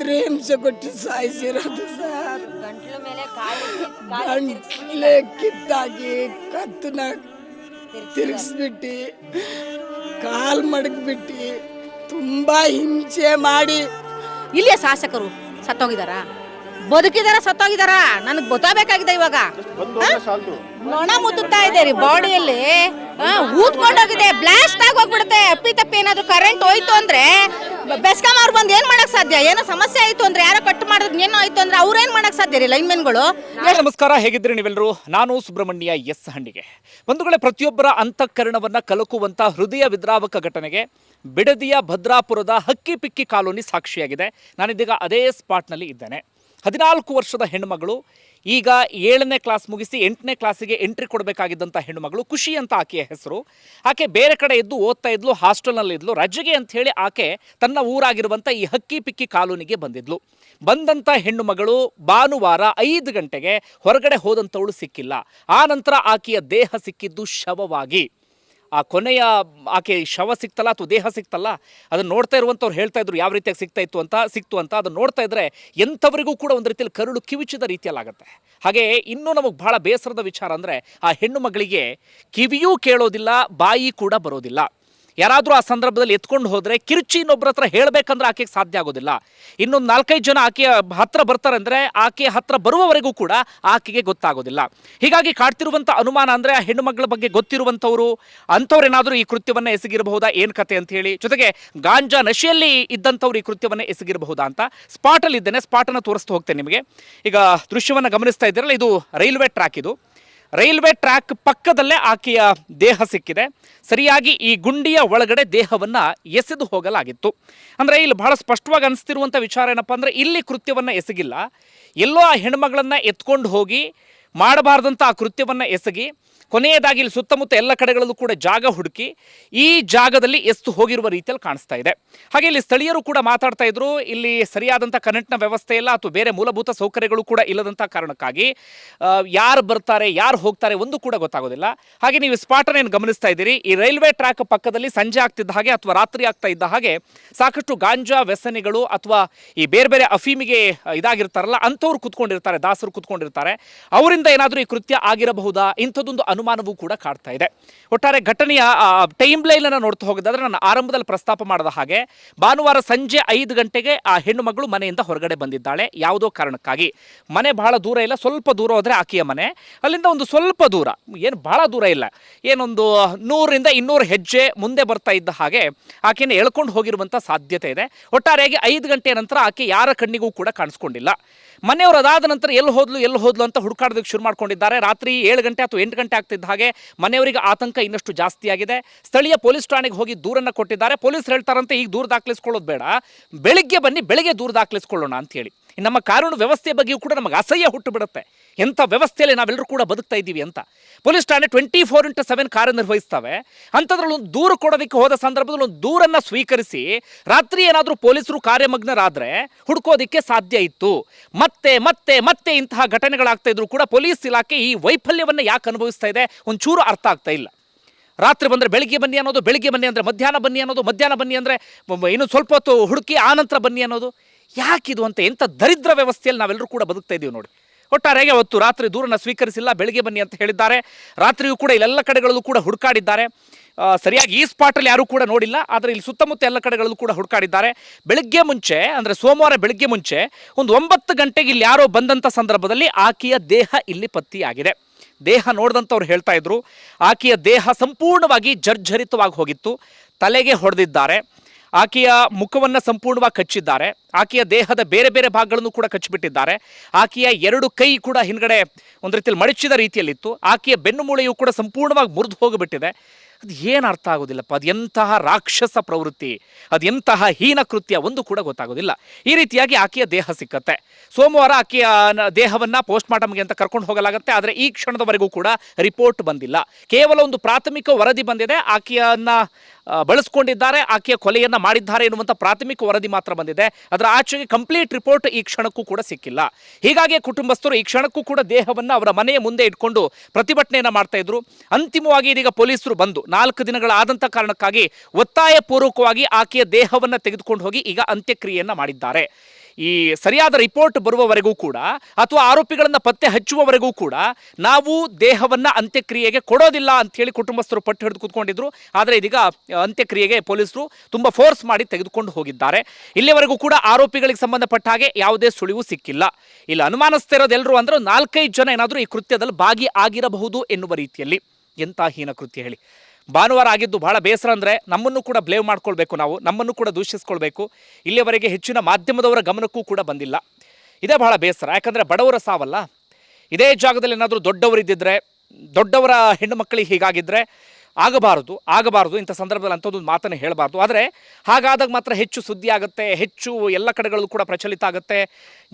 ತ್ರೇಂಶ ಕೊಟ್ಟು ಸಾಯಿಸಿರೋದು ಸರ್. ಗಂಟ್ಲು ಮೇಲೆ ಗಂಟ್ಲೆ ಕಿತ್ತಾಗಿ ಕತ್ತನ ತಿರುಗಿಸ್ಬಿಟ್ಟು ಕಾಲ್ ಮಡಗ್ಬಿಟ್ಟು ತುಂಬಾ ಹಿಂಸೆ ಮಾಡಿ. ಇಲ್ಲಿಯ ಶಾಸಕರು ಸತ್ತೋಗಿದಾರ ಬದುಕಿದಾರ ಸತ್ತೋಗಿದಾರ? ನನಗೆ ಗೊತ್ತಾಗಬೇಕಾಗಿದೆ ಇವಾಗ. ನೊಣ ಮುತ್ತುತ್ತಾ ಇದೆ ರೀ ಬಾಡಿಯಲ್ಲಿ. ಊದ್ಕೊಂಡೋಗಿದೆ ಬ್ಲಾಸ್ಟ್ ಆಗಿ ಹೋಗ್ಬಿಡುತ್ತೆ ಅಪ್ಪಿ ತಪ್ಪಿ ಏನಾದ್ರು ಕರೆಂಟ್ ಹೋಯ್ತು ಅಂದ್ರೆ ಬೆಸ್ಕಾಂ ಅವ್ರು ಬಂದು ಏನ್ ಮಾಡಕ್ ಸಾಧ್ಯ? ಏನೋ ಸಮಸ್ಯೆ ಆಯ್ತು ಅಂದ್ರೆ ಯಾರೋ ಕಟ್ ಮಾಡಿದ್ ಏನೋ ಆಯ್ತು ಅಂದ್ರೆ ಅವ್ರೇನ್ ಮಾಡಕ್ ಸಾಧ್ಯ ರೀ ಲೈನ್ಮೆನ್ಗಳು ನಮಸ್ಕಾರ. ಹೇಗಿದ್ರಿ ನೀವೆಲ್ಲರೂ? ನಾನು ಸುಬ್ರಹ್ಮಣ್ಯ ಎಸ್ ಹಂಡಿಗೆ ಬಂಧುಗಳೇ ಪ್ರತಿಯೊಬ್ಬರ ಅಂತಃಕರಣವನ್ನ ಕಲಕುವಂತ ಹೃದಯ ವಿದ್ರಾವಕ ಘಟನೆಗೆ ಬಿಡದಿಯ ಭದ್ರಾಪುರದ ಹಕ್ಕಿ ಪಿಕ್ಕಿ ಕಾಲೋನಿ ಸಾಕ್ಷಿಯಾಗಿದೆ. ನಾನಿದೀಗ ಅದೇ ಸ್ಪಾಟ್ನಲ್ಲಿ ಇದ್ದೇನೆ. ಹದಿನಾಲ್ಕು ವರ್ಷದ ಹೆಣ್ಣುಮಗಳು, ಈಗ ಏಳನೇ ಕ್ಲಾಸ್ ಮುಗಿಸಿ ಎಂಟನೇ ಕ್ಲಾಸಿಗೆ ಎಂಟ್ರಿ ಕೊಡಬೇಕಾಗಿದ್ದಂಥ ಹೆಣ್ಣುಮಗಳು ಖುಷಿ ಅಂತ ಆಕೆಯ ಹೆಸರು. ಆಕೆ ಬೇರೆ ಕಡೆ ಇದ್ದು ಓದ್ತಾ ಇದ್ಲು ಹಾಸ್ಟೆಲ್ನಲ್ಲಿ ಇದ್ಲು. ರಜೆಗೆ ಅಂತ ಹೇಳಿ ಆಕೆ ತನ್ನ ಊರಾಗಿರುವಂಥ ಈ ಹಕ್ಕಿ ಪಿಕ್ಕಿ ಕಾಲೋನಿಗೆ ಬಂದಿದ್ಲು. ಬಂದಂಥ ಹೆಣ್ಣುಮಗಳು ಭಾನುವಾರ ಐದು ಗಂಟೆಗೆ ಹೊರಗಡೆ ಹೋದಂಥವಳು ಸಿಕ್ಕಿಲ್ಲ. ಆ ನಂತರ ಆಕೆಯ ದೇಹ ಸಿಕ್ಕಿದ್ದು ಶವವಾಗಿ. ಆ ಕೊನೆಯ ಆಕೆ ಶವ ಸಿಕ್ತಲ್ಲ ಅಥವಾ ದೇಹ ಸಿಕ್ತಲ್ಲ, ಅದನ್ನು ನೋಡ್ತಾ ಇರುವಂಥವ್ರು ಹೇಳ್ತಾ ಇದ್ರು, ಯಾವ ರೀತಿಯಾಗಿ ಸಿಗ್ತಾ ಇತ್ತು ಅಂತ, ಸಿಕ್ತು ಅಂತ, ಅದನ್ನು ನೋಡ್ತಾ ಇದ್ರೆ ಎಂಥವರಿಗೂ ಕೂಡ ಒಂದು ರೀತಿಯಲ್ಲಿ ಕರುಳು ಕಿವಿಚಿದ ರೀತಿಯಲ್ಲಾಗುತ್ತೆ. ಹಾಗೆ ಇನ್ನೂ ನಮಗೆ ಬಹಳ ಬೇಸರದ ವಿಚಾರ ಅಂದರೆ, ಆ ಹೆಣ್ಣು ಮಗಳಿಗೆ ಕಿವಿಯೂ ಕೇಳೋದಿಲ್ಲ, ಬಾಯಿ ಕೂಡ ಬರೋದಿಲ್ಲ. ಯಾರಾದರೂ ಆ ಸಂದರ್ಭದಲ್ಲಿ ಎತ್ಕೊಂಡು ಹೋದರೆ ಕಿರುಚಿ ಇನ್ನೊಬ್ಬರ ಹತ್ರ ಹೇಳಬೇಕಂದ್ರೆ ಆಕೆಗೆ ಸಾಧ್ಯ ಆಗೋದಿಲ್ಲ. ಇನ್ನೊಂದು ನಾಲ್ಕೈದು ಜನ ಆಕೆಯ ಹತ್ರ ಬರ್ತಾರೆ ಅಂದರೆ ಆಕೆಯ ಹತ್ರ ಬರುವವರೆಗೂ ಕೂಡ ಆಕೆಗೆ ಗೊತ್ತಾಗೋದಿಲ್ಲ. ಹೀಗಾಗಿ ಕಾಡ್ತಿರುವಂಥ ಅನುಮಾನ ಅಂದರೆ ಆ ಹೆಣ್ಣು ಬಗ್ಗೆ ಗೊತ್ತಿರುವಂಥವ್ರು, ಅಂಥವ್ರೇನಾದರೂ ಈ ಕೃತ್ಯವನ್ನು ಎಸಗಿರಬಹುದಾ? ಏನು ಕತೆ ಅಂತ ಹೇಳಿ. ಜೊತೆಗೆ ಗಾಂಜಾ ನಶೆಯಲ್ಲಿ ಇದ್ದಂಥವ್ರು ಈ ಕೃತ್ಯವನ್ನು ಎಸಗಿರಬಹುದಾ ಅಂತ ಸ್ಪಾಟಲ್ಲಿ ಇದ್ದೇನೆ ಸ್ಪಾಟನ್ನು ತೋರಿಸ್ತಾ ಹೋಗ್ತೇನೆ ನಿಮಗೆ. ಈಗ ದೃಶ್ಯವನ್ನು ಗಮನಿಸ್ತಾ ಇದ್ದೀರಲ್ಲ, ಇದು ರೈಲ್ವೆ ಟ್ರ್ಯಾಕ್ ಇದು. ರೈಲ್ವೆ ಟ್ರ್ಯಾಕ್ ಪಕ್ಕದಲ್ಲೇ ಆಕೆಯ ದೇಹ ಸಿಕ್ಕಿದೆ. ಸರಿಯಾಗಿ ಈ ಗುಂಡಿಯ ಒಳಗಡೆ ದೇಹವನ್ನ ಎಸೆದು ಹೋಗಲಾಗಿತ್ತು. ಅಂದ್ರೆ ಇಲ್ಲಿ ಬಹಳ ಸ್ಪಷ್ಟವಾಗಿ ಅನಿಸ್ತಿರುವಂಥ ವಿಚಾರ ಏನಪ್ಪ ಅಂದ್ರೆ ಇಲ್ಲಿ ಕೃತ್ಯವನ್ನು ಎಸಗಿಲ್ಲ. ಎಲ್ಲೋ ಆ ಹೆಣ್ಮಗಳನ್ನ ಎತ್ಕೊಂಡು ಹೋಗಿ ಮಾಡಬಾರ್ದಂಥ ಆ ಕೃತ್ಯವನ್ನು ಎಸಗಿ ಕೊನೆಯದಾಗಿ ಇಲ್ಲಿ ಸುತ್ತಮುತ್ತ ಎಲ್ಲ ಕಡೆಗಳಲ್ಲೂ ಕೂಡ ಜಾಗ ಹುಡುಕಿ ಈ ಜಾಗದಲ್ಲಿ ಎಷ್ಟು ಹೋಗಿರುವ ರೀತಿಯಲ್ಲಿ ಕಾಣಿಸ್ತಾ ಇದೆ. ಹಾಗೆ ಇಲ್ಲಿ ಸ್ಥಳೀಯರು ಕೂಡ ಮಾತಾಡ್ತಾ ಇದ್ರು, ಇಲ್ಲಿ ಸರಿಯಾದಂಥ ಕರೆಂಟ್ನ ವ್ಯವಸ್ಥೆ ಇಲ್ಲ ಅಥವಾ ಬೇರೆ ಮೂಲಭೂತ ಸೌಕರ್ಯಗಳು ಕೂಡ ಇಲ್ಲದಂಥ ಕಾರಣಕ್ಕಾಗಿ ಯಾರು ಬರ್ತಾರೆ, ಯಾರು ಹೋಗ್ತಾರೆ ಒಂದು ಕೂಡ ಗೊತ್ತಾಗೋದಿಲ್ಲ. ಹಾಗೆ ನೀವು ಸ್ಪಾಟನ್ನು ಗಮನಿಸ್ತಾ ಇದ್ದೀರಿ. ಈ ರೈಲ್ವೆ ಟ್ರ್ಯಾಕ್ ಪಕ್ಕದಲ್ಲಿ ಸಂಜೆ ಆಗ್ತಿದ್ದ ಹಾಗೆ ಅಥವಾ ರಾತ್ರಿ ಆಗ್ತಾ ಇದ್ದ ಹಾಗೆ ಸಾಕಷ್ಟು ಗಾಂಜಾ ವ್ಯಸನಿಗಳು ಅಥವಾ ಈ ಬೇರೆ ಬೇರೆ ಅಫೀಮಿಗೆ ಇದಾಗಿರ್ತಾರಲ್ಲ, ಅಂಥವ್ರು ಕುತ್ಕೊಂಡಿರ್ತಾರೆ, ದಾಸರು ಕುತ್ಕೊಂಡಿರ್ತಾರೆ. ಅವರಿಂದ ಏನಾದರೂ ಈ ಕೃತ್ಯ ಆಗಿರಬಹುದಾ? ಇಂಥದ್ದೊಂದು ಅನುಮಾನವೂ ಕೂಡ ಕಾಡ್ತಾ ಇದೆ. ಒಟ್ಟಾರೆ ಘಟನೆಯ ಟೈಮ್ ಲೈನ್ ಅನ್ನು ನೋಡ್ತಾ ಹೋಗೋದಾದ್ರೆ ನಾನು ಆರಂಭದಲ್ಲಿ ಪ್ರಸ್ತಾಪ ಮಾಡಿದ ಹಾಗೆ, ಭಾನುವಾರ ಸಂಜೆ ಐದು ಗಂಟೆಗೆ ಆ ಹೆಣ್ಣು ಮಗಳು ಮನೆಯಿಂದ ಹೊರಗಡೆ ಬಂದಿದ್ದಾಳೆ. ಯಾವುದೋ ಕಾರಣಕ್ಕಾಗಿ. ಮನೆ ಬಹಳ ದೂರ ಇಲ್ಲ, ಸ್ವಲ್ಪ ದೂರ ಹೋದರೆ ಆಕೆಯ ಮನೆ. ಅಲ್ಲಿಂದ ಒಂದು ಸ್ವಲ್ಪ ದೂರ, ಏನು ಬಹಳ ದೂರ ಇಲ್ಲ. ಏನೊಂದು ನೂರರಿಂದ ಇನ್ನೂರು ಹೆಜ್ಜೆ ಮುಂದೆ ಬರ್ತಾ ಇದ್ದ ಹಾಗೆ ಆಕೆಯನ್ನು ಎಳ್ಕೊಂಡು ಹೋಗಿರುವಂಥ ಸಾಧ್ಯತೆ ಇದೆ. ಒಟ್ಟಾರೆಯಾಗಿ ಐದು ಗಂಟೆಯ ನಂತರ ಆಕೆ ಯಾರ ಕಣ್ಣಿಗೂ ಕೂಡ ಕಾಣಿಸ್ಕೊಂಡಿಲ್ಲ. ಮನೆಯವರು ಅದಾದ ನಂತರ ಎಲ್ಲಿ ಹೋದ್ಲು ಎಲ್ಲಿ ಹೋದ್ಲು ಅಂತ ಹುಡುಕಾಡೋದಕ್ಕೆ ಶುರು ಮಾಡ್ಕೊಂಡಿದ್ದಾರೆ. ರಾತ್ರಿ ಏಳು ಗಂಟೆ ಅಥವಾ ಎಂಟು ಗಂಟೆ ಆಗ್ತಿದ್ದ ಹಾಗೆ ಮನೆಯವರಿಗೆ ಆತಂಕ ಇನ್ನಷ್ಟು ಜಾಸ್ತಿ ಆಗಿದೆ. ಸ್ಥಳೀಯ ಪೊಲೀಸ್ ಠಾಣೆಗೆ ಹೋಗಿ ದೂರನ್ನು ಕೊಟ್ಟಿದ್ದಾರೆ. ಪೊಲೀಸ್ ಹೇಳ್ತಾರಂತೆ, ಈಗ ದೂರ ದಾಖಲಿಸ್ಕೊಳ್ಳೋದು ಬೇಡ. ಬೆಳಿಗ್ಗೆ ಬನ್ನಿ, ಬೆಳಿಗ್ಗೆ ದೂರ ದಾಖಲಿಸ್ಕೊಳ್ಳೋಣ ಅಂತ ಹೇಳಿ. ನಮ್ಮ ಕಾನೂನು ವ್ಯವಸ್ಥೆ ಬಗ್ಗೆಯೂ ಕೂಡ ನಮಗೆ ಅಸಹ್ಯ ಹುಟ್ಟು ಬಿಡುತ್ತೆ ಎಂಥ ವ್ಯವಸ್ಥೆಯಲ್ಲಿ ನಾವೆಲ್ಲರೂ ಕೂಡ ಬದುಕ್ತಾ ಇದ್ದೀವಿ ಅಂತ. ಪೊಲೀಸ್ ಠಾಣೆ ಟ್ವೆಂಟಿ ಫೋರ್ ಇಂಟು ಸೆವೆನ್ ಕಾರ್ಯನಿರ್ವಹಿಸ್ತವೆ ಅಂಥದ್ರಲ್ಲಿ ಒಂದು ದೂರು ಕೊಡೋದಕ್ಕೆ ಹೋದ ಸಂದರ್ಭದಲ್ಲಿ ಒಂದು ದೂರನ್ನು ಸ್ವೀಕರಿಸಿ ರಾತ್ರಿ ಏನಾದರೂ ಪೊಲೀಸರು ಕಾರ್ಯಮಗ್ನರಾದರೆ ಹುಡುಕೋದಕ್ಕೆ ಸಾಧ್ಯ ಇತ್ತು. ಮತ್ತೆ ಮತ್ತೆ ಮತ್ತೆ ಇಂತಹ ಘಟನೆಗಳಾಗ್ತಾ ಇದ್ರು ಕೂಡ ಪೊಲೀಸ್ ಇಲಾಖೆ ಈ ವೈಫಲ್ಯವನ್ನು ಯಾಕೆ ಅನುಭವಿಸ್ತಾ ಇದೆ ಒಂಚೂರು ಅರ್ಥ ಆಗ್ತಾ ಇಲ್ಲ. ರಾತ್ರಿ ಬಂದರೆ ಬೆಳಿಗ್ಗೆ ಬನ್ನಿ ಅನ್ನೋದು, ಬೆಳಿಗ್ಗೆ ಬನ್ನಿ ಅಂದರೆ ಮಧ್ಯಾಹ್ನ ಬನ್ನಿ ಅನ್ನೋದು, ಮಧ್ಯಾಹ್ನ ಬನ್ನಿ ಅಂದರೆ ಇನ್ನು ಸ್ವಲ್ಪ ಹೊತ್ತು ಹುಡುಕಿ ಆನಂತರ ನಂತರ ಬನ್ನಿ ಅನ್ನೋದು. ಯಾಕಿದು ಅಂತ ಎಂಥ ದರಿದ್ರ ವ್ಯವಸ್ಥೆಯಲ್ಲಿ ನಾವೆಲ್ಲರೂ ಕೂಡ ಬದುಕ್ತಾ ಇದ್ದೀವಿ ನೋಡಿ. ಒಟ್ಟಾರೆಗೆ ಅವತ್ತು ರಾತ್ರಿ ದೂರನ್ನು ಸ್ವೀಕರಿಸಿಲ್ಲ, ಬೆಳಿಗ್ಗೆ ಬನ್ನಿ ಅಂತ ಹೇಳಿದ್ದಾರೆ. ರಾತ್ರಿಯೂ ಕೂಡ ಇಲ್ಲೆಲ್ಲ ಕಡೆಗಳಲ್ಲೂ ಕೂಡ ಹುಡುಕಾಡಿದ್ದಾರೆ. ಸರಿಯಾಗಿ ಈ ಸ್ಪಾಟಲ್ಲಿ ಯಾರೂ ಕೂಡ ನೋಡಿಲ್ಲ, ಆದರೆ ಇಲ್ಲಿ ಸುತ್ತಮುತ್ತ ಎಲ್ಲ ಕಡೆಗಳಲ್ಲೂ ಕೂಡ ಹುಡುಕಾಡಿದ್ದಾರೆ. ಬೆಳಗ್ಗೆ ಮುಂಚೆ, ಅಂದರೆ ಸೋಮವಾರ ಬೆಳಗ್ಗೆ ಮುಂಚೆ, ಒಂದು ಒಂಬತ್ತು ಗಂಟೆಗೆ ಇಲ್ಲಿ ಯಾರೋ ಬಂದಂಥ ಸಂದರ್ಭದಲ್ಲಿ ಆಕೆಯ ದೇಹ ಇಲ್ಲಿ ಪತ್ತಿಯಾಗಿದೆ. ದೇಹ ನೋಡಿದಂಥವ್ರು ಹೇಳ್ತಾ ಇದ್ರು. ಆಕೆಯ ದೇಹ ಸಂಪೂರ್ಣವಾಗಿ ಜರ್ಜರಿತವಾಗಿ ಹೋಗಿತ್ತು. ತಲೆಗೆ ಹೊಡೆದಿದ್ದಾರೆ. ಆಕೆಯ ಮುಖವನ್ನು ಸಂಪೂರ್ಣವಾಗಿ ಕಚ್ಚಿದ್ದಾರೆ. ಆಕೆಯ ದೇಹದ ಬೇರೆ ಬೇರೆ ಭಾಗಗಳನ್ನು ಕೂಡ ಕಚ್ಚಿಬಿಟ್ಟಿದ್ದಾರೆ. ಆಕೆಯ ಎರಡು ಕೈ ಕೂಡ ಹಿಂದ್ಗಡೆ ಒಂದು ರೀತಿಯಲ್ಲಿ ಮಡಚಿದ ರೀತಿಯಲ್ಲಿತ್ತು. ಆಕೆಯ ಬೆನ್ನು ಮೂಳೆಯು ಕೂಡ ಸಂಪೂರ್ಣವಾಗಿ ಮುರಿದು ಹೋಗಿಬಿಟ್ಟಿದೆ. ಅದು ಏನು ಅರ್ಥ ಆಗೋದಿಲ್ಲಪ್ಪ, ಅದು ಎಂತಹ ರಾಕ್ಷಸ ಪ್ರವೃತ್ತಿ, ಅದು ಎಂತಹ ಹೀನ ಕೃತ್ಯ, ಒಂದು ಕೂಡ ಗೊತ್ತಾಗೋದಿಲ್ಲ. ಈ ರೀತಿಯಾಗಿ ಆಕೆಯ ದೇಹ ಸಿಕ್ಕತ್ತೆ. ಸೋಮವಾರ ಆಕೆಯ ದೇಹವನ್ನು ಪೋಸ್ಟ್ ಮಾರ್ಟಮ್ಗೆ ಅಂತ ಕರ್ಕೊಂಡು ಹೋಗಲಾಗುತ್ತೆ. ಆದರೆ ಈ ಕ್ಷಣದವರೆಗೂ ಕೂಡ ರಿಪೋರ್ಟ್ ಬಂದಿಲ್ಲ. ಕೇವಲ ಒಂದು ಪ್ರಾಥಮಿಕ ವರದಿ ಬಂದಿದೆ. ಆಕೆಯನ್ನ ಬಳಸ್ಕೊಂಡಿದ್ದಾರೆ. ಆಕೆಯ ಕೊಲೆಯನ್ನ ಮಾಡಿದ್ದಾರೆ ಎನ್ನುವಂಥ ಪ್ರಾಥಮಿಕ ವರದಿ ಮಾತ್ರ ಬಂದಿದೆ. ಅದರ ಆಚೆಗೆ ಕಂಪ್ಲೀಟ್ ರಿಪೋರ್ಟ್ ಈ ಕ್ಷಣಕ್ಕೂ ಕೂಡ ಸಿಕ್ಕಿಲ್ಲ. ಹೀಗಾಗಿ ಕುಟುಂಬಸ್ಥರು ಈ ಕ್ಷಣಕ್ಕೂ ಕೂಡ ದೇಹವನ್ನ ಅವರ ಮನೆಯ ಮುಂದೆ ಇಟ್ಕೊಂಡು ಪ್ರತಿಭಟನೆಯನ್ನ ಮಾಡ್ತಾ ಇದ್ರು. ಅಂತಿಮವಾಗಿ ಇದೀಗ ಪೊಲೀಸರು ಬಂದು ನಾಲ್ಕು ದಿನಗಳ ಆದಂಥ ಕಾರಣಕ್ಕಾಗಿ ಒತ್ತಾಯ ಪೂರ್ವಕವಾಗಿ ಆಕೆಯ ದೇಹವನ್ನ ತೆಗೆದುಕೊಂಡು ಹೋಗಿ ಈಗ ಅಂತ್ಯಕ್ರಿಯೆಯನ್ನ ಮಾಡಿದ್ದಾರೆ. ಈ ಸರಿಯಾದ ರಿಪೋರ್ಟ್ ಬರುವವರೆಗೂ ಕೂಡ ಅಥವಾ ಆರೋಪಿಗಳನ್ನು ಪತ್ತೆ ಹಚ್ಚುವವರೆಗೂ ಕೂಡ ನಾವು ದೇಹವನ್ನ ಅಂತ್ಯಕ್ರಿಯೆಗೆ ಕೊಡೋದಿಲ್ಲ ಅಂತ ಹೇಳಿ ಕುಟುಂಬಸ್ಥರು ಪಟ್ಟು ಹಿಡಿದು ಕೂತ್ಕೊಂಡಿದ್ರು. ಆದರೆ ಇದೀಗ ಅಂತ್ಯಕ್ರಿಯೆಗೆ ಪೊಲೀಸರು ತುಂಬಾ ಫೋರ್ಸ್ ಮಾಡಿ ತೆಗೆದುಕೊಂಡು ಹೋಗಿದ್ದಾರೆ. ಇಲ್ಲಿವರೆಗೂ ಕೂಡ ಆರೋಪಿಗಳಿಗೆ ಸಂಬಂಧಪಟ್ಟ ಹಾಗೆ ಯಾವುದೇ ಸುಳಿವು ಸಿಕ್ಕಿಲ್ಲ. ಇಲ್ಲಿ ಅನುಮಾನಿಸ್ತಿರೋದೆಲ್ಲರೂ ಅಂದ್ರೆ ನಾಲ್ಕೈದು ಜನ ಏನಾದರೂ ಈ ಕೃತ್ಯದಲ್ಲಿ ಭಾಗಿ ಆಗಿರಬಹುದು ಎನ್ನುವ ರೀತಿಯಲ್ಲಿ. ಎಂಥ ಹೀನ ಕೃತ್ಯ ಹೇಳಿ. ಭಾನುವಾರ ಆಗಿದ್ದು ಬಹಳ ಬೇಸರ ಅಂದರೆ ನಮ್ಮನ್ನು ಕೂಡ ಬ್ಲೇವ್ ಮಾಡ್ಕೊಳ್ಬೇಕು ನಾವು, ನಮ್ಮನ್ನು ಕೂಡ ದೂಷಿಸ್ಕೊಳ್ಬೇಕು. ಇಲ್ಲಿಯವರೆಗೆ ಹೆಚ್ಚಿನ ಮಾಧ್ಯಮದವರ ಗಮನಕ್ಕೂ ಕೂಡ ಬಂದಿಲ್ಲ. ಇದೇ ಬಹಳ ಬೇಸರ, ಯಾಕಂದರೆ ಬಡವರ ಸಾವಲ್ಲ. ಇದೇ ಜಾಗದಲ್ಲಿ ಏನಾದರೂ ದೊಡ್ಡವರಿದ್ದಿದ್ರೆ, ದೊಡ್ಡವರ ಹೆಣ್ಣು ಮಕ್ಕಳಿಗೆ ಹೀಗಾಗಿದ್ದರೆ ಆಗಬಾರದು ಆಗಬಾರದು, ಇಂಥ ಸಂದರ್ಭದಲ್ಲಿ ಅಂಥದ್ದು ಮಾತನ್ನು ಹೇಳಬಾರ್ದು. ಆದರೆ ಹಾಗಾದಾಗ ಮಾತ್ರ ಹೆಚ್ಚು ಸುದ್ದಿ ಆಗುತ್ತೆ, ಹೆಚ್ಚು ಎಲ್ಲ ಕಡೆಗಳಲ್ಲೂ ಕೂಡ ಪ್ರಚಲಿತ ಆಗುತ್ತೆ.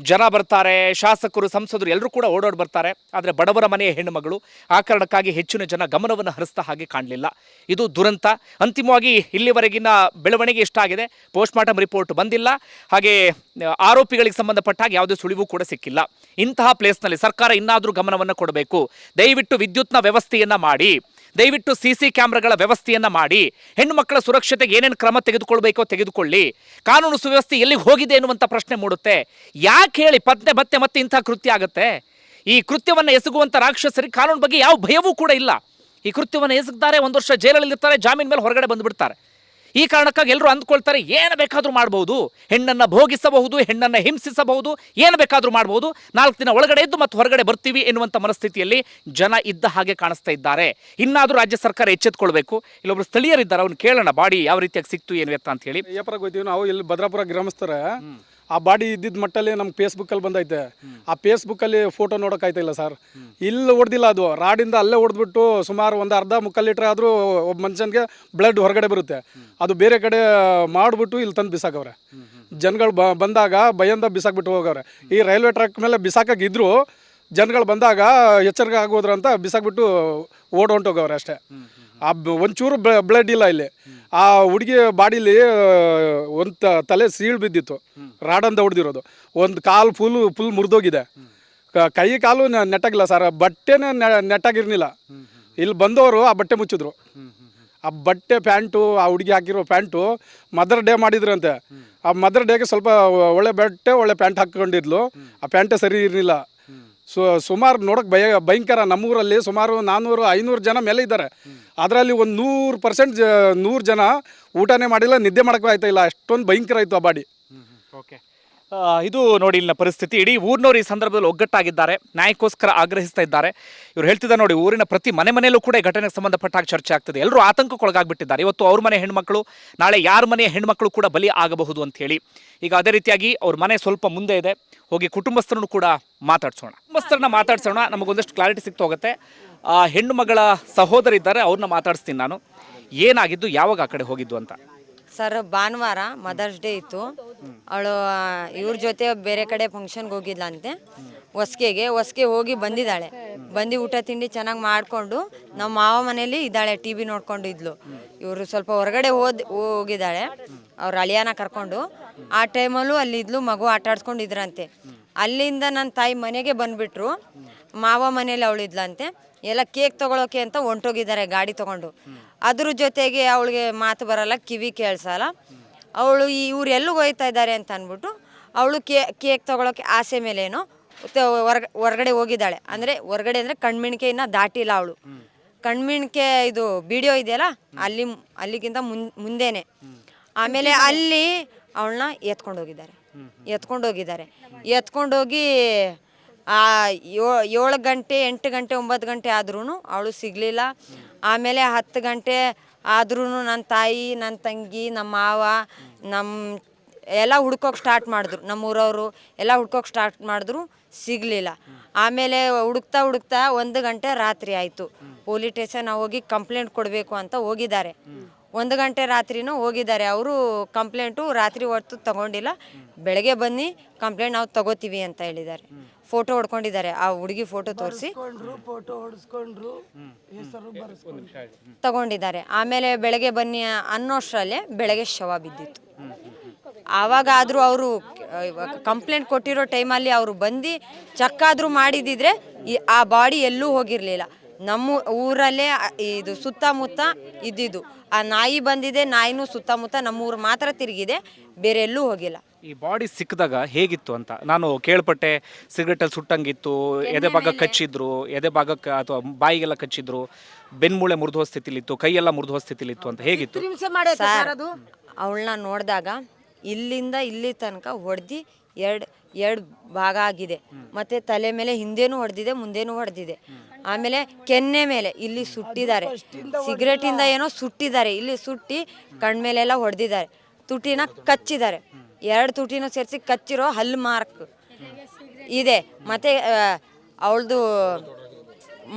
ಜನ ಬರ್ತಾರೆ, ಶಾಸಕರು, ಸಂಸದರು ಎಲ್ಲರೂ ಕೂಡ ಓಡೋಡಿ ಬರ್ತಾರೆ. ಆದರೆ ಬಡವರ ಮನೆಯ ಹೆಣ್ಣುಮಗಳು, ಆ ಕಾರಣಕ್ಕಾಗಿ ಹೆಚ್ಚಿನ ಜನ ಗಮನವನ್ನು ಹರಿಸ್ತಾ ಹಾಗೆ ಕಾಣಲಿಲ್ಲ. ಇದು ದುರಂತ. ಅಂತಿಮವಾಗಿ ಇಲ್ಲಿವರೆಗಿನ ಬೆಳವಣಿಗೆ ಎಷ್ಟಾಗಿದೆ? ಪೋಸ್ಟ್ಮಾರ್ಟಮ್ ರಿಪೋರ್ಟ್ ಬಂದಿಲ್ಲ. ಹಾಗೆ, ಆರೋಪಿಗಳಿಗೆ ಸಂಬಂಧಪಟ್ಟ ಹಾಗೆ ಯಾವುದೇ ಸುಳಿವು ಕೂಡ ಸಿಕ್ಕಿಲ್ಲ. ಇಂತಹ ಪ್ಲೇಸ್ನಲ್ಲಿ ಸರ್ಕಾರ ಇನ್ನಾದರೂ ಗಮನವನ್ನು ಕೊಡಬೇಕು. ದಯವಿಟ್ಟು ವಿದ್ಯುತ್ನ ವ್ಯವಸ್ಥೆಯನ್ನು ಮಾಡಿ. ದಯವಿಟ್ಟು ಸಿ ಸಿ ಕ್ಯಾಮ್ರಾಗಳ ವ್ಯವಸ್ಥೆಯನ್ನು ಮಾಡಿ ಹೆಣ್ಣು ಮಕ್ಕಳ ಸುರಕ್ಷತೆಗೆ ಏನೇನು ಕ್ರಮ ತೆಗೆದುಕೊಳ್ಬೇಕೋ ತೆಗೆದುಕೊಳ್ಳಿ. ಕಾನೂನು ಸುವ್ಯವಸ್ಥೆ ಎಲ್ಲಿಗೆ ಹೋಗಿದೆ ಎನ್ನುವಂಥ ಪ್ರಶ್ನೆ ಮೂಡುತ್ತೆ. ಯಾಕೆ ಹೇಳಿ ಪತ್ತೆ ಮತ್ತೆ ಮತ್ತೆ ಇಂಥ ಕೃತ್ಯ ಆಗುತ್ತೆ? ಈ ಕೃತ್ಯವನ್ನು ಎಸಗುವಂಥ ರಾಕ್ಷಸರಿಗೆ ಕಾನೂನು ಬಗ್ಗೆ ಯಾವ ಭಯವೂ ಕೂಡ ಇಲ್ಲ. ಈ ಕೃತ್ಯವನ್ನು ಎಸಗ್ತಾರೆ ಒಂದು ವರ್ಷ ಜೈಲಲ್ಲಿರ್ತಾರೆ, ಜಾಮೀನ್ ಮೇಲೆ ಹೊರಗಡೆ ಬಂದುಬಿಡ್ತಾರೆ. ಈ ಕಾರಣಕ್ಕಾಗಿ ಎಲ್ಲರೂ ಅಂದ್ಕೊಳ್ತಾರೆ ಏನು ಬೇಕಾದರೂ ಮಾಡಬಹುದು ಹೆಣ್ಣನ್ನು ಭೋಗಿಸಬಹುದು ಹೆಣ್ಣನ್ನು ಹಿಂಸಿಸಬಹುದು ಏನು ಬೇಕಾದರೂ ಮಾಡ್ಬೋದು. ನಾಲ್ಕು ದಿನ ಒಳಗಡೆ ಇದ್ದು ಮತ್ತು ಹೊರಗಡೆ ಬರ್ತೀವಿ ಎನ್ನುವಂಥ ಮನಸ್ಥಿತಿಯಲ್ಲಿ ಜನ ಇದ್ದ ಹಾಗೆ ಕಾಣಿಸ್ತಾ ಇದ್ದಾರೆ. ಇನ್ನಾದರೂ ರಾಜ್ಯ ಸರ್ಕಾರ ಎಚ್ಚೆತ್ಕೊಳ್ಬೇಕು. ಇಲ್ಲೊಬ್ರು ಸ್ಥಳೀಯರಿದ್ದಾರೆ ಅವ್ನು ಕೇಳೋಣ ಬಾಡಿ ಯಾವ ರೀತಿಯಾಗಿ ಸಿಕ್ತು ಏನು ವ್ಯಕ್ತ ಅಂತ ಹೇಳಿ. ನಾವು ಇಲ್ಲಿ ಭದ್ರಾಪುರ ಗ್ರಾಮಸ್ಥರ ಆ ಬಾಡಿ ಇದ್ದಿದ್ದ ಮಟ್ಟಲ್ಲಿ ನಮ್ಗೆ ಫೇಸ್ಬುಕ್ಕಲ್ಲಿ ಬಂದೈತೆ. ಆ ಫೇಸ್ಬುಕ್ಕಲ್ಲಿ ಫೋಟೋ ನೋಡೋಕ್ಕಾಯ್ತಾ ಇಲ್ಲ ಸರ್ ಇಲ್ಲಿ ಹೊಡೆದಿಲ್ಲ ಅದು. ರಾಡಿಂದ ಅಲ್ಲೇ ಹೊಡೆದ್ಬಿಟ್ಟು ಸುಮಾರು ಒಂದು ಅರ್ಧ ಮುಕ್ಕಾಲು ಲೀಟ್ರ್ ಆದರೂ ಒಬ್ಬ ಮನುಷ್ಯನಿಗೆ ಬ್ಲಡ್ ಹೊರಗಡೆ ಬರುತ್ತೆ. ಅದು ಬೇರೆ ಕಡೆ ಮಾಡಿಬಿಟ್ಟು ಇಲ್ಲಿ ತಂದು ಬಿಸಾಕವ್ರೆ. ಜನಗಳು ಬ ಬಂದಾಗ ಭಯಂದ ಬಿಸಾಕ್ಬಿಟ್ಟು ಹೋಗವ್ರೆ. ಈ ರೈಲ್ವೆ ಟ್ರ್ಯಾಕ್ ಮೇಲೆ ಬಿಸಾಕಕ್ಕೆ ಇದ್ರು ಜನಗಳು ಬಂದಾಗ ಎಚ್ಚರಿಕೆ ಆಗೋದ್ರ ಅಂತ ಬಿಸಾಕ್ಬಿಟ್ಟು ಓಡ್ ಹೊಂಟೋಗವ್ರೆ ಅಷ್ಟೇ. ಆ ಒಂಚೂರು ಬ್ಲಡ್ ಇಲ್ಲ ಇಲ್ಲಿ. ಆ ಹುಡುಗಿ ಬಾಡಿಲಿ ಒಂದು ತಲೆ ಸೀಳು ಬಿದ್ದಿತ್ತು. ರಾಡಂದ ಹೊಡೆದಿರೋದು. ಒಂದು ಕಾಲು ಫುಲ್ ಫುಲ್ ಮುರಿದೋಗಿದೆ. ಕೈ ಕಾಲು ನೆಟ್ಟಾಗಿಲ್ಲ ಸರ್. ಬಟ್ಟೆನೇ ನೆಟ್ಟಾಗಿರ್ಲಿಲ್ಲ. ಇಲ್ಲಿ ಬಂದವರು ಆ ಬಟ್ಟೆ ಮುಚ್ಚಿದ್ರು. ಆ ಬಟ್ಟೆ ಪ್ಯಾಂಟು, ಆ ಹುಡುಗಿ ಹಾಕಿರೋ ಪ್ಯಾಂಟು ಮದರ್ ಡೇ ಮಾಡಿದ್ರಂತೆ. ಆ ಮದರ್ ಡೇಗೆ ಸ್ವಲ್ಪ ಒಳ್ಳೆ ಬಟ್ಟೆ, ಒಳ್ಳೆ ಪ್ಯಾಂಟ್ ಹಾಕ್ಕೊಂಡಿದ್ಲು. ಆ ಪ್ಯಾಂಟೇ ಸರಿ ಇರಲಿಲ್ಲ. ಸೊ, ಸುಮಾರು ನೋಡೋಕೆ ಭಯ, ಭಯಂಕರ. ನಮ್ಮೂರಲ್ಲಿ ಸುಮಾರು ನಾನ್ನೂರು ಐನೂರು ಜನ ಮೇಲೆ ಇದ್ದಾರೆ. ಅದರಲ್ಲಿ ಒಂದು ನೂರು ಪರ್ಸೆಂಟ್ ಜ, ನೂರು ಜನ ಊಟನೇ ಮಾಡಿಲ್ಲ, ನಿದ್ದೆ ಮಾಡೋಕ್ಕೂ ಆಯ್ತಾ ಇಲ್ಲ. ಅಷ್ಟೊಂದು ಭಯಂಕರ ಆಯಿತು ಆ ಬಾಡಿ. ಓಕೆ. ಇದು ನೋಡಿ ಇಲ್ಲಿನ ಪರಿಸ್ಥಿತಿ. ಇಡೀ ಊರಿನವರು ಈ ಸಂದರ್ಭದಲ್ಲಿ ಒಗ್ಗಟ್ಟಾಗಿದ್ದಾರೆ. ನ್ಯಾಯಕ್ಕೋಸ್ಕರ ಆಗ್ರಹಿಸ್ತಾ ಇದ್ದಾರೆ. ಇವ್ರು ಹೇಳ್ತಿದ್ದಾರೆ ನೋಡಿ, ಊರಿನ ಪ್ರತಿ ಮನೆ ಮನೆಯಲ್ಲೂ ಕೂಡ ಘಟನೆಗೆ ಸಂಬಂಧಪಟ್ಟಾಗ ಚರ್ಚೆ ಆಗ್ತದೆ. ಎಲ್ಲರೂ ಆತಂಕಕ್ಕೊಳಗಾಗ್ಬಿಟ್ಟಿದ್ದಾರೆ. ಇವತ್ತು ಅವ್ರ ಮನೆ ಹೆಣ್ಮಕ್ಳು, ನಾಳೆ ಯಾರ ಮನೆಯ ಹೆಣ್ಮಕ್ಳು ಕೂಡ ಬಲಿ ಆಗಬಹುದು ಅಂತ ಹೇಳಿ. ಈಗ ಅದೇ ರೀತಿಯಾಗಿ ಅವ್ರ ಮನೆ ಸ್ವಲ್ಪ ಮುಂದೆ ಇದೆ. ಹೋಗಿ ಕುಟುಂಬಸ್ಥರನ್ನು ಕೂಡ ಮಾತಾಡ್ಸೋಣ. ಕುಟುಂಬಸ್ಥರನ್ನ ಮಾತಾಡ್ಸೋಣ. ನಮಗೊಂದಷ್ಟು ಕ್ಲಾರಿಟಿ ಸಿಕ್ತ ಹೋಗುತ್ತೆ. ಆ ಹೆಣ್ಣು ಮಗಳ ಸಹೋದರಿದ್ದಾರೆ. ಅವ್ರನ್ನ ಮಾತಾಡಿಸ್ತೀನಿ ನಾನು. ಏನಾಗಿದ್ದು, ಯಾವಾಗ ಆ ಕಡೆ ಹೋಗಿದ್ದು ಅಂತ. ಸರ್, ಭಾನುವಾರ ಮದರ್ಸ್ ಡೇ ಇತ್ತು. ಅವಳು ಇವ್ರ ಜೊತೆ ಬೇರೆ ಕಡೆ ಫಂಕ್ಷನ್ಗೆ ಹೋಗಿದ್ಲಂತೆ. ಹೊಸ್ಕೆಗೆ ಹೊಸ್ಕೆ ಹೋಗಿ ಬಂದಿದ್ದಾಳೆ. ಬಂದು ಊಟ ತಿಂಡಿ ಚೆನ್ನಾಗಿ ಮಾಡಿಕೊಂಡು ನಮ್ಮ ಮಾವ ಮನೇಲಿ ಇದ್ದಾಳೆ ಟಿ ವಿ ನೋಡ್ಕೊಂಡು ಇದ್ಲು ಇವರು ಸ್ವಲ್ಪ ಹೊರಗಡೆ ಹೋದ್, ಹೋಗಿದ್ದಾಳೆ. ಅವ್ರ ಅಳಿಯಾನ ಕರ್ಕೊಂಡು. ಆ ಟೈಮಲ್ಲೂ ಅಲ್ಲಿ ಇದ್ಲು ಮಗು ಆಟ ಆಡ್ಸ್ಕೊಂಡಿದ್ರಂತೆ. ಅಲ್ಲಿಂದ ನನ್ನ ತಾಯಿ ಮನೆಗೆ ಬಂದುಬಿಟ್ರು. ಮಾವ ಮನೇಲಿ ಅವಳಿದ್ಲಂತೆ. ಎಲ್ಲ ಕೇಕ್ ತೊಗೊಳೋಕೆ ಅಂತ ಹೊಂಟೋಗಿದ್ದಾರೆ, ಗಾಡಿ ತಗೊಂಡು. ಅದ್ರ ಜೊತೆಗೆ ಅವಳಿಗೆ ಮಾತು ಬರಲ್ಲ, ಕಿವಿ ಕೇಳಿಸಲ್ಲ. ಅವಳು ಈ ಇವ್ರು ಎಲ್ಲಿಗೆ ಹೋಯ್ತಾ ಇದ್ದಾರೆ ಅಂತ ಅಂದ್ಬಿಟ್ಟು ಅವಳು ಕೇ, ಕೇಕ್ ತೊಗೊಳಕ್ಕೆ ಆಸೆ ಮೇಲೇನೋ ಹೊರ್ ಹೊರಗಡೆ ಹೋಗಿದ್ದಾಳೆ. ಅಂದರೆ ಹೊರಗಡೆ ಅಂದರೆ ಕಣ್ಮಿಣಿಕೆಯನ್ನ ದಾಟಿಲ್ಲ ಅವಳು. ಕಣ್ಮಿಣಿಕೆ ಇದು ವಿಡಿಯೋ ಇದೆಯಲ್ಲ, ಅಲ್ಲಿ, ಅಲ್ಲಿಗಿಂತ ಮುನ್, ಮುಂದೆನೆ. ಆಮೇಲೆ ಅಲ್ಲಿ ಅವಳನ್ನ ಎತ್ಕೊಂಡೋಗಿದ್ದಾರೆ. ಎತ್ಕೊಂಡೋಗಿದ್ದಾರೆ. ಎತ್ಕೊಂಡೋಗಿ ಆ ಏಳು ಗಂಟೆ, ಎಂಟು ಗಂಟೆ, ಒಂಬತ್ತು ಗಂಟೆ ಆದ್ರೂ ಅವಳು ಸಿಗಲಿಲ್ಲ. ಆಮೇಲೆ ಹತ್ತು ಗಂಟೆ ಆದ್ರೂ ನನ್ನ ತಾಯಿ ನನ್ನ ತಂಗಿ ನಮ್ಮ ಮಾವ ನಮ್ಮ ಎಲ್ಲ ಹುಡ್ಕೋಕೆ ಸ್ಟಾರ್ಟ್ ಮಾಡಿದ್ರು. ನಮ್ಮ ಊರವರು ಎಲ್ಲ ಹುಡ್ಕೋಕೆ ಸ್ಟಾರ್ಟ್ ಮಾಡಿದ್ರು, ಸಿಗಲಿಲ್ಲ. ಆಮೇಲೆ ಹುಡುಕ್ತಾ ಹುಡುಕ್ತಾ ಒಂದು ಗಂಟೆ ರಾತ್ರಿ ಆಯಿತು. ಪೊಲೀಸ್ ಸ್ಟೇಷನ್ ಹೋಗಿ ಕಂಪ್ಲೇಂಟ್ ಕೊಡಬೇಕು ಅಂತ ಹೋಗಿದ್ದಾರೆ. ಒಂದು ಗಂಟೆ ರಾತ್ರಿನೂ ಹೋಗಿದ್ದಾರೆ. ಅವರು ಕಂಪ್ಲೇಂಟು ರಾತ್ರಿ ಹೊತ್ತು ತಗೊಂಡಿಲ್ಲ. ಬೆಳಗ್ಗೆ ಬನ್ನಿ ಕಂಪ್ಲೇಂಟ್ ನಾವು ತಗೋತೀವಿ ಅಂತ ಹೇಳಿದ್ದಾರೆ. ಫೋಟೋ ಹೊಡ್ಕೊಂಡಿದ್ದಾರೆ. ಆ ಹುಡುಗಿ ಫೋಟೋ ತೋರಿಸಿ. ತಗೊಂಡಿದ್ದಾರೆ. ಆಮೇಲೆ ಬೆಳಗ್ಗೆ ಬನ್ನಿ ಅನ್ನೋಷ್ಟರಲ್ಲೇ ಬೆಳಗ್ಗೆ ಶವ ಬಿದ್ದಿತ್ತು. ಆವಾಗಾದರೂ ಅವರು ಕಂಪ್ಲೇಂಟ್ ಕೊಟ್ಟಿರೋ ಟೈಮಲ್ಲಿ ಅವರು ಬಂದು ಚಕ್ಕಾದರೂ ಆದರೂ ಮಾಡಿದಿದ್ರೆ ಆ ಬಾಡಿ ಎಲ್ಲೂ ಹೋಗಿರಲಿಲ್ಲ. ನಮ್ಮ ಊರಲ್ಲೇ ಇದು ಸುತ್ತಮುತ್ತ ಇದ್ದಿದ್ದು. ಆ ನಾಯಿ ಬಂದಿದೆ ನಾಯಿನೂ ಸುತ್ತಮುತ್ತ ನಮ್ಮೂರು ಮಾತ್ರ ತಿರುಗಿದೆ ಬೇರೆ ಎಲ್ಲೂ ಹೋಗಿಲ್ಲ. ಈ ಬಾಡಿ ಸಿಕ್ಕಿದಾಗ ಹೇಗಿತ್ತು ಅಂತ? ನಾನು ಕೇಳ್ಪಟ್ಟೆ ಸಿಗರೆಟಲ್ಲಿ ಸುಟ್ಟಂಗಿತ್ತು ಎದೆ ಭಾಗ ಕಚ್ಚಿದ್ರು ಎದೆ ಭಾಗಕ್ಕೆ ಅಥವಾ ಬಾಯಿಗೆಲ್ಲ ಕಚ್ಚಿದ್ರು ಬೆನ್ಮೂಳೆ ಮುರಿದು ಹೋದ ಸ್ಥಿತಿಲಿತ್ತು ಕೈಯೆಲ್ಲ ಮುರಿದು ಹೋದ ಸ್ಥಿತಿಲಿತ್ತು ಅಂತ ಹೇಗಿತ್ತು? ಸರ್ ಅವಳನ್ನ ನೋಡಿದಾಗ ಇಲ್ಲಿಂದ ಇಲ್ಲಿ ತನಕ ಹೊಡೆದು ಎರಡು ಎರಡು ಭಾಗ ಆಗಿದೆ. ಮತ್ತೆ ತಲೆ ಮೇಲೆ ಹಿಂದೇನೂ ಹೊಡೆದಿದೆ, ಮುಂದೆನೂ ಹೊಡೆದಿದೆ. ಆಮೇಲೆ ಕೆನ್ನೆ ಮೇಲೆ ಇಲ್ಲಿ ಸುಟ್ಟಿದ್ದಾರೆ. ಸಿಗರೇಟಿಂದ ಏನೋ ಸುಟ್ಟಿದ್ದಾರೆ. ಇಲ್ಲಿ ಸುಟ್ಟಿ ಕಣ್ಮೇಲೆಲ್ಲ ಹೊಡೆದಿದ್ದಾರೆ. ತುಟಿನ ಕಚ್ಚಿದ್ದಾರೆ. ಎರಡು ತುಟಿನೂ ಸೇರಿಸಿ ಕಚ್ಚಿರೋ ಹಲ್ಲು ಮಾರ್ಕ್ ಇದೆ. ಮತ್ತೆ ಅವಳದು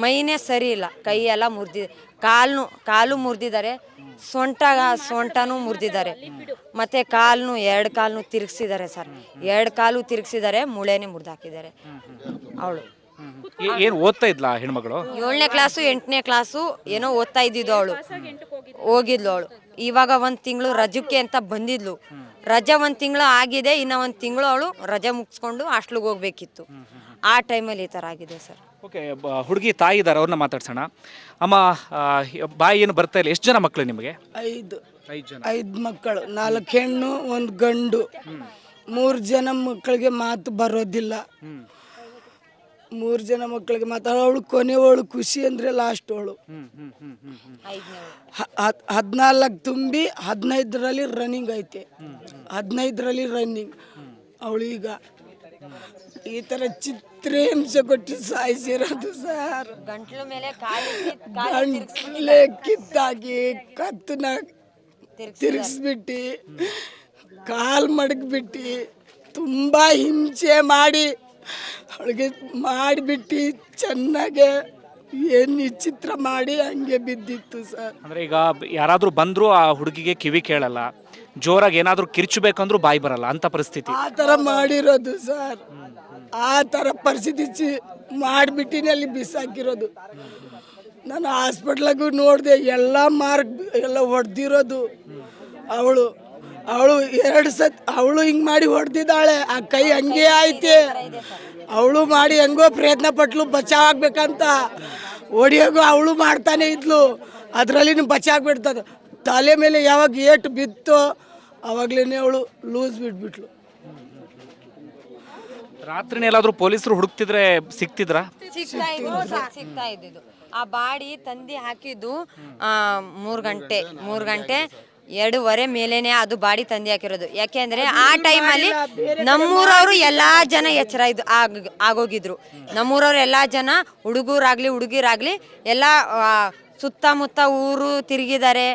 ಮೈನೇ ಸರಿ ಇಲ್ಲ. ಕೈ ಎಲ್ಲ ಮುರಿದಿ ಕಾಲು ಕಾಲು ಮುರಿದಿದ್ದಾರೆ. ಸೊಂಟ ಸೊಂಟನೂ ಮುರಿದಿದ್ದಾರೆ. ಮತ್ತೆ ಕಾಲು ಎರಡು ಕಾಲು ತಿರುಗಿಸಿದ್ದಾರೆ ಸರ್. ಎರಡು ಕಾಲು ತಿರುಗಿಸಿದ್ದಾರೆ ಮುಳೆನೇ ಮುರಿದಾಕಿದ್ದಾರೆ. ಅವಳು. ಏನು ಏನ್ ಓದ್ತಾ ಇದ್ಲಾ ಹೆಣ್ಮಗಳು? ಏಳನೇ ಕ್ಲಾಸು ಎಂಟನೇ ಕ್ಲಾಸು ಏನೋ ಓದ್ತಾ ಇದ್ದಿದ್ದು ಅವಳು. ಹೋಗಿದ್ಲು ಅವಳು. ಇವಾಗ ಒಂದು ತಿಂಗಳು ರಜಕ್ಕೆ ಅಂತ ಬಂದಿದ್ಲು. ರಜೆ ಒಂದು ತಿಂಗಳು ಆಗಿದೆ ಇನ್ನ ಒಂದು ತಿಂಗಳು ಅವಳು ರಜೆ ಮುಗಿಸ್ಕೊಂಡು ಹಾಸ್ಟ್ಲಿಗೆ ಹೋಗ್ಬೇಕಿತ್ತು. ಆ ಟೈಮಲ್ಲಿ ಈ ಥರ ಆಗಿದೆ ಸರ್. ಓಕೆ ಹುಡುಗಿ ತಾಯಿ ಇದ್ದಾರೆ ಅವ್ರನ್ನ ಮಾತಾಡ್ಸೋಣ. ಅಮ್ಮ ಬಾಯಿ ಏನು ಬರ್ತಾ ಇಲ್ಲ ಎಷ್ಟು ಜನ ಮಕ್ಕಳು ನಿಮಗೆ? ಐದು. ಐದು ಜನ. ಐದು ಮಕ್ಕಳು ನಾಲ್ಕು ಹೆಣ್ಣು ಒಂದು ಗಂಡು. ಮೂರು ಜನ ಮಕ್ಕಳಿಗೆ ಮಾತು ಬರೋದಿಲ್ಲ. ಮೂರು ಜನ ಮಕ್ಕಳಿಗೆ ಮಾತಾಡೋ ಅವಳು ಕೊನೆಯವಳು ಖುಷಿ ಅಂದರೆ ಲಾಸ್ಟ್ ಅವಳು. ಹದಿನಾಲ್ಕು ತುಂಬಿ ಹದಿನೈದರಲ್ಲಿ ರನ್ನಿಂಗ್ ಐತೆ. ಹದಿನೈದರಲ್ಲಿ ರನ್ನಿಂಗ್ ಅವಳು ಈಗ ಈ ಥರ ಚಿತ್ರಹಿಂಸೆ ಕೊಟ್ಟು ಸಾಯಿಸಿರೋದು ಸರ್. ಗಂಟ್ಲು ಮೇಲೆ ಕಾಲು ಗಂಟ್ಲೆ ಕಿತ್ತಾಗಿ ಕತ್ತನ ತಿರುಗಿಸ್ಬಿಟ್ಟು ಕಾಲು ಮಡಗ್ಬಿಟ್ಟು ತುಂಬ ಹಿಂಸೆ ಮಾಡಿ ಅವಳಿಗೆ ಮಾಡಿಬಿಟ್ಟು ಚೆನ್ನಾಗೆ ಏನು ಚಿತ್ರ ಮಾಡಿ ಹಂಗೆ ಬಿದ್ದಿತ್ತು ಸರ್. ಅಂದ್ರೆ ಈಗ ಯಾರಾದ್ರೂ ಬಂದ್ರು ಆ ಹುಡುಗಿಗೆ ಕಿವಿ ಕೇಳಲ್ಲ. ಜೋರಾಗಿ ಏನಾದ್ರೂ ಕಿರ್ಚಬೇಕಂದ್ರೂ ಬಾಯಿ ಬರಲ್ಲ, ಅಂತ ಪರಿಸ್ಥಿತಿ. ಆ ಥರ ಮಾಡಿರೋದು ಸರ್. ಆ ಥರ ಪರಿಸ್ಥಿತಿ ಚಿ ಮಾಡಿಬಿಟ್ಟಿನೇ ಅಲ್ಲಿ ಬಿಸಾಕಿರೋದು. ನಾನು ಹಾಸ್ಪಿಟ್ಲಾಗೂ ನೋಡಿದೆ, ಎಲ್ಲ ಮಾರ್ಕ್ ಎಲ್ಲ ಹೊಡೆದಿರೋದು. ಅವಳು ಅವಳು ಎರಡು ಸತ್, ಅವಳು ಹಿಂಗೆ ಮಾಡಿ ಹೊಡೆದಿದ್ದಾಳೆ, ಆ ಕೈ ಹಂಗೆ ಐತೆ ಅವಳು ಮಾಡಿ ಹೆಂಗೋ ಪ್ರಯತ್ನ ಪಟ್ಲು ಬಚಾವ್ ಆಗ್ಬೇಕಂತ. ಹೊಡಿಯೋಗು ಅವಳು ಮಾಡ್ತಾನೆ ಇದ್ಲು. ಅದರಲ್ಲಿ ಬಚಾಗ್ಬಿಡ್ತದ ತಲೆ ಮೇಲೆ ಯಾವಾಗ ಏಟು ಬಿತ್ತೋ ಅವಾಗ್ಲೇ ಅವಳು ಲೂಸ್ ಬಿಟ್ಬಿಟ್ಲು. ರಾತ್ರಿನ ಎಲ್ಲಾದ್ರೂ ಪೊಲೀಸರು ಹುಡುಕ್ತಿದ್ರೆ ಸಿಕ್ತಿದ್ರಾ ಸಿಗ್ತಾ ಇದ್ದು ಸಿಗ್ತಾ ಇದ್ದಿದ್ದು. ಆ ಬಾಡಿ ತಂದಿ ಹಾಕಿದ್ದು ಆ, ಮೂರ್ ಗಂಟೆ ಮೂರ್ ಗಂಟೆ ಎರಡೂವರೆ ಮೇಲೇನೆ ಅದು ಬಾಡಿ ತಂದಿ ಹಾಕಿರೋದು. ಯಾಕೆಂದ್ರೆ ಆ ಟೈಮಲ್ಲಿ ನಮ್ಮೂರವರು ಎಲ್ಲಾ ಜನ ಎಚ್ಚರ ಇದ್ದು ಆಗ್ ಆಗೋಗಿದ್ರು. ನಮ್ಮೂರವ್ರು ಎಲ್ಲಾ ಜನ ಹುಡುಗರಾಗ್ಲಿ ಹುಡುಗಿರಾಗ್ಲಿ ಎಲ್ಲಾ ಆ, ಸುತ್ತಮುತ್ತ ಊರು ತಿರುಗಿದ್ದಾರೆ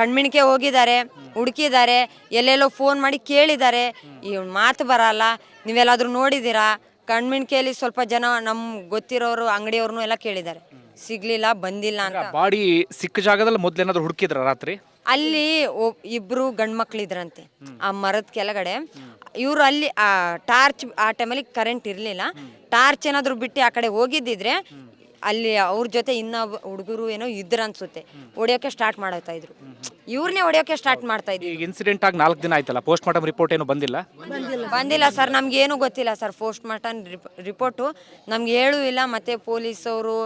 ಕಣ್ಮಿಣಿಕೆ ಹೋಗಿದ್ದಾರೆ ಹುಡುಕಿದ್ದಾರೆ ಎಲ್ಲೆಲ್ಲೋ ಫೋನ್ ಮಾಡಿ ಕೇಳಿದ್ದಾರೆ. ಈ ಮಾತು ಬರಲ್ಲ. ನೀವೆಲ್ಲಾದರೂ ನೋಡಿದ್ದೀರಾ? ಕಣ್ಮಿಣಿಕೆಯಲ್ಲಿ ಸ್ವಲ್ಪ ಜನ ನಮ್ಮ ಗೊತ್ತಿರೋರು ಅಂಗಡಿಯವ್ರನ್ನೂ ಎಲ್ಲ ಕೇಳಿದ್ದಾರೆ. ಸಿಗ್ಲಿಲ್ಲ ಬಂದಿಲ್ಲ ಅಂತ. ಬಾಡಿ ಸಿಕ್ಕ ಜಾಗದಲ್ಲಿ ಮೊದ್ಲೇನಾದ್ರೂ ಹುಡುಕಿದ್ರ ರಾತ್ರಿ? ಅಲ್ಲಿ ಇಬ್ರು ಗಂಡ್ಮಕ್ಳು ಇದ್ರಂತೆ ಆ ಮರದ ಕೆಳಗಡೆ. ಇವರು ಅಲ್ಲಿ ಆ ಟಾರ್ಚ್ ಆ ಟೈಮಲ್ಲಿ ಕರೆಂಟ್ ಇರಲಿಲ್ಲ. ಟಾರ್ಚ್ ಏನಾದ್ರು ಬಿಟ್ಟು ಆ ಕಡೆ ಹೋಗಿದ್ದಿದ್ರೆ ಅಲ್ಲಿ ಅವ್ರ ಜೊತೆ ಇನ್ನ ಹುಡುಗರು ಏನೋ ಇದ್ರ ಅನ್ಸುತ್ತೆ. ಹೊಡಿಯೋಕೆ ಸ್ಟಾರ್ಟ್ ಮಾಡ್ತಾ ಇದ್ರು. ಇವ್ರನ್ನೇ ಹೊಡಿಯೋಕೆ ಸ್ಟಾರ್ಟ್ ಮಾಡ್ತಾ ಇದ್ರು. ಈಗ ಇನ್ಸಿಡೆಂಟ್ ಆಗಿ ನಾಲ್ಕು ದಿನ ಆಯ್ತಲ್ಲ? ಪೋಸ್ಟ್ ಮಾರ್ಟಮ್ ರಿಪೋರ್ಟ್ ಏನು ಬಂದಿಲ್ಲ? ಬಂದಿಲ್ಲ ಸರ್. ನಮ್ಗೆ ಏನು ಗೊತ್ತಿಲ್ಲ ಸರ್. ಪೋಸ್ಟ್ ಮಾರ್ಟಮ್ ರಿಪೋರ್ಟು ನಮ್ಗೆ ಹೇಳೂ ಇಲ್ಲ ಮತ್ತೆ ಪೊಲೀಸವರು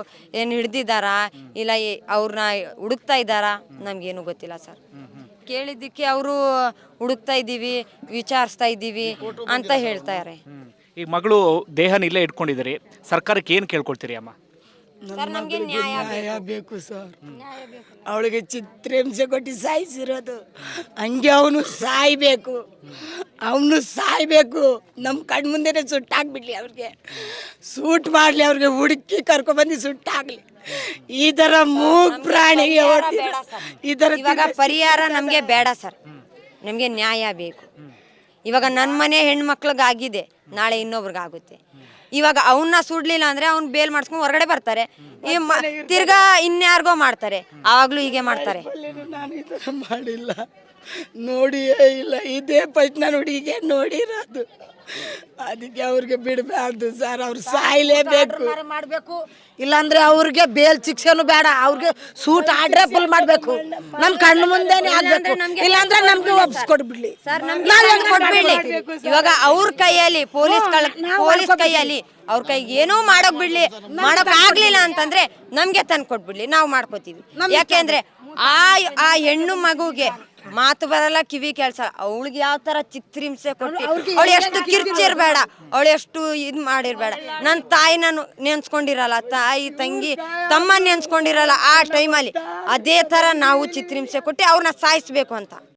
ಏನು ಹಿಡ್ದಿದ್ದಾರಾ? ಇಲ್ಲ ಅವ್ರನ್ನ ಹುಡುಕ್ತಾ ಇದ್ದಾರಾ? ಏನು ಗೊತ್ತಿಲ್ಲ ಸರ್. ಕೇಳಿದ್ದಕ್ಕೆ ಅವರು ಹುಡುಕ್ತಾ ಇದ್ದೀವಿ ವಿಚಾರಿಸ್ತಾ ಇದ್ದೀವಿ ಅಂತ ಹೇಳ್ತಾರೆ ಈ ಮಗಳು ದೇಹನ ಇಲ್ಲೇ ಇಟ್ಕೊಂಡಿದ್ದೀರಿ. ಸರ್ಕಾರಕ್ಕೆ ಏನು ಕೇಳ್ಕೊಳ್ತೀರಿ ಅಮ್ಮ? ಸರ್ ನಮಗೆ ನ್ಯಾಯ ನ್ಯಾಯ ಬೇಕು. ಸರ್. ಅವಳಿಗೆ ಚಿತ್ರಹಿಂಸೆ ಕೊಟ್ಟು ಸಾಯಿಸಿರೋದು. ಹಂಗೆ ಅವನು ಸಾಯ್ಬೇಕು. ಅವನು ಸಾಯ್ಬೇಕು. ನಮ್ಮ ಕಣ್ ಮುಂದೆನೆ ಸುಟ್ಟಾಗ್ಬಿಡ್ಲಿ ಅವ್ರಿಗೆ. ಸೂಟ್ ಮಾಡಲಿ ಅವ್ರಿಗೆ ಹುಡುಕಿ ಕರ್ಕೊಬಂದು ಸುಟ್ಟಾಗ್ಲಿ. ಈ ಥರ ಮೂಗ್ ಪ್ರಾಣಿಗೆ ಹೊಡ್ದಿರೋ- ಈ ಥರ ಇವಾಗ ಪರಿಹಾರ ನಮಗೆ ಬೇಡ ಸರ್. ನಮಗೆ ನ್ಯಾಯ ಬೇಕು. ಇವಾಗ ನನ್ನ ಮನೆ ಹೆಣ್ಮಕ್ಳಿಗಾಗಿದೆ, ನಾಳೆ ಇನ್ನೊಬ್ರಿಗಾಗುತ್ತೆ. ಇವಾಗ ಅವನ್ನ ಸುಡ್ಲಿಲ್ಲ ಅಂದ್ರೆ ಅವ್ನು ಬೇಲ್ ಮಾಡಿಸ್ಕೊಂಡು ಹೊರಗಡೆ ಬರ್ತಾರೆ. ಈ ತಿರ್ಗಾ ಇನ್ಯಾರಿಗೋ ಮಾಡ್ತಾರೆ. ಆವಾಗ್ಲೂ ಹೀಗೆ ಮಾಡ್ತಾರೆ. ಮಾಡಿಲ್ಲ. ನೋಡಿಯೇ ಇಲ್ಲ. ಇದೇ ಫಸ್ಟ್ ನಾನು ಹುಡುಗಿಗೆ ನೋಡಿರೋದು. ಅದಕ್ಕೆ ಅವ್ರಿಗೆ ಬಿಡಬಾರ್ದು ಸರ್ ಅವ್ರು ಸಾಯ್ಲೇಬೇಕು ಮಾಡಬೇಕು. ಇಲ್ಲಾಂದ್ರೆ ಅವ್ರಿಗೆ ಬೇಲ್ ಶಿಕ್ಷೆನು ಬೇಡ ಅವ್ರಿಗೆ ಸೂಟ್ ಆಡ್ರೆ ಫುಲ್ ಮಾಡಬೇಕು. ನಮ್ಮ ಕಣ್ಣು ಮುಂದೆನೆ ಆಗ್ಬೇಕು. ಇಲ್ಲಾಂದ್ರೆ ನಮ್ಗೆ ಒಪ್ಸ್ಕೊಡ್ಬಿಡ್ಲಿ ಸರ್ ನಮ್ಗೆ ಕೊಟ್ಬಿಡ್ಲಿ? ಇವಾಗ ಅವ್ರ ಕೈಯಲ್ಲಿ ಪೊಲೀಸ್ ಪೊಲೀಸ್ ಕೈಯಲ್ಲಿ ಅವ್ರ ಕೈಗೆ ಏನೋ ಮಾಡೋಕ್ ಬಿಡ್ಲಿ ಮಾಡೋಕ್ ಆಗ್ಲಿಲ್ಲ ಅಂತಂದ್ರೆ ನಮ್ಗೆ ತಂದು ಕೊಟ್ಬಿಡ್ಲಿ ನಾವು ಮಾಡ್ಕೋತೀವಿ. ಯಾಕೆಂದ್ರೆ ಆ ಆ ಹೆಣ್ಣು ಮಗುಗೆ ಮಾತು ಬರಲ್ಲ ಕಿವಿ ಕೆಲ್ಸ ಅವಳಿಗೆ ಯಾವ ತರ ಚಿತ್ರಿಂಸೆ ಕೊಟ್ಟು ಅವಳು ಎಷ್ಟು ಕಿರ್ಚಿರ್ಬೇಡ ಅವಳು ಎಷ್ಟು ಇದ್ ಮಾಡಿರ್ಬೇಡ. ನನ್ನ ತಾಯಿ ನಾನು ನೆನ್ಸ್ಕೊಂಡಿರಲ್ಲ ತಾಯಿ ತಂಗಿ ತಮ್ಮ ನೆನ್ಸ್ಕೊಂಡಿರಲ್ಲ ಆ ಟೈಮಲ್ಲಿ. ಅದೇ ತರ ನಾವು ಚಿತ್ರಿಂಸೆ ಕೊಟ್ಟು ಅವ್ರನ್ನ ಸಾಯಿಸ್ಬೇಕು ಅಂತ.